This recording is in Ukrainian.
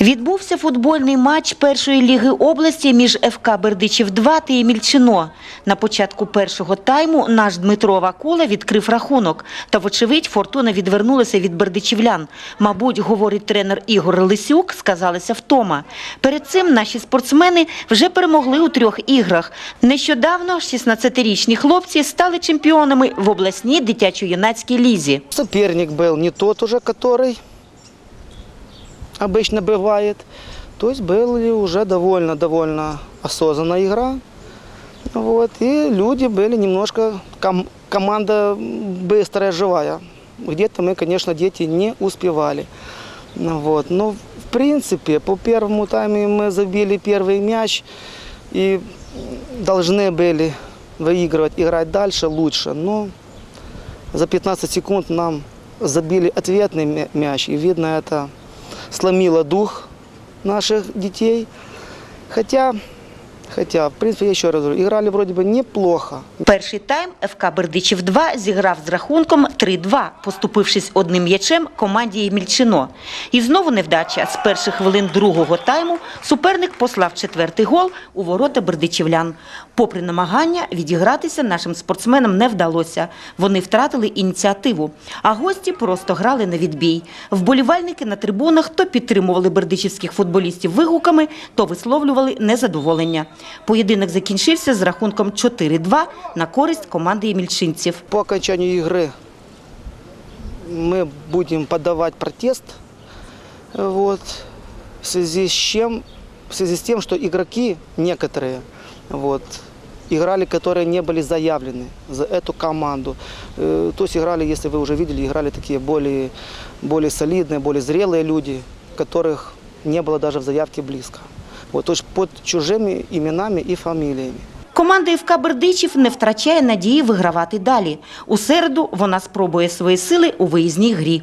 Відбувся футбольний матч першої ліги області між ФК Бердичів 2 та Ємільчино. На початку першого тайму наш Дмитро Вакула відкрив рахунок. Та, вочевидь, фортуна відвернулася від бердичівлян. Мабуть, говорить тренер Ігор Лисюк, сказалася втома. Перед цим наші спортсмени вже перемогли у трьох іграх. Нещодавно 16-річні хлопці стали чемпіонами в обласній дитячо-юнацькій лізі. Соперник был не тот уже, который обычно бывает. То есть была уже довольно-довольно осознанная игра. Вот, и люди были немножко, ком- команда быстрая, живая. Где-то мы, конечно, дети не успевали. Вот. Но, в принципе, по первому тайму мы забили первый мяч и должны были выигрывать, играть дальше лучше. Но за 15 секунд нам забили ответный мя- мяч. И видно, это сломило дух наших детей. Хотя, хотя, в принципе, я еще раз говорю, играли вроде бы неплохо. Перший тайм ФК Бердичів 2 зіграв з рахунком 3-2, поступившись одним м'ячем команді Ємільчино. І знову невдача. З перших хвилин другого тайму суперник послав четвертий гол у ворота бердичівлян. Попри намагання, відігратися нашим спортсменам не вдалося. Вони втратили ініціативу, а гості просто грали на відбій. Вболівальники на трибунах то підтримували бердичівських футболістів вигуками, то висловлювали незадоволення. Поєдинок закінчився з рахунком 4-2 на користь команди ємільчинців. По окончанию игры мы будем подавать протест. Вот, в связи с чем, в связи с тем, что игроки некоторые вот, играли, которые не были заявлены за эту команду. Э, То есть играли, если вы уже видели, играли такие более, более солидные, более зрелые люди, которых не было даже в заявке близко. Вот, під чужими іменами і фаміліями. Команда ФК Бердичів не втрачає надії вигравати далі. У середу вона спробує свої сили у виїзній грі.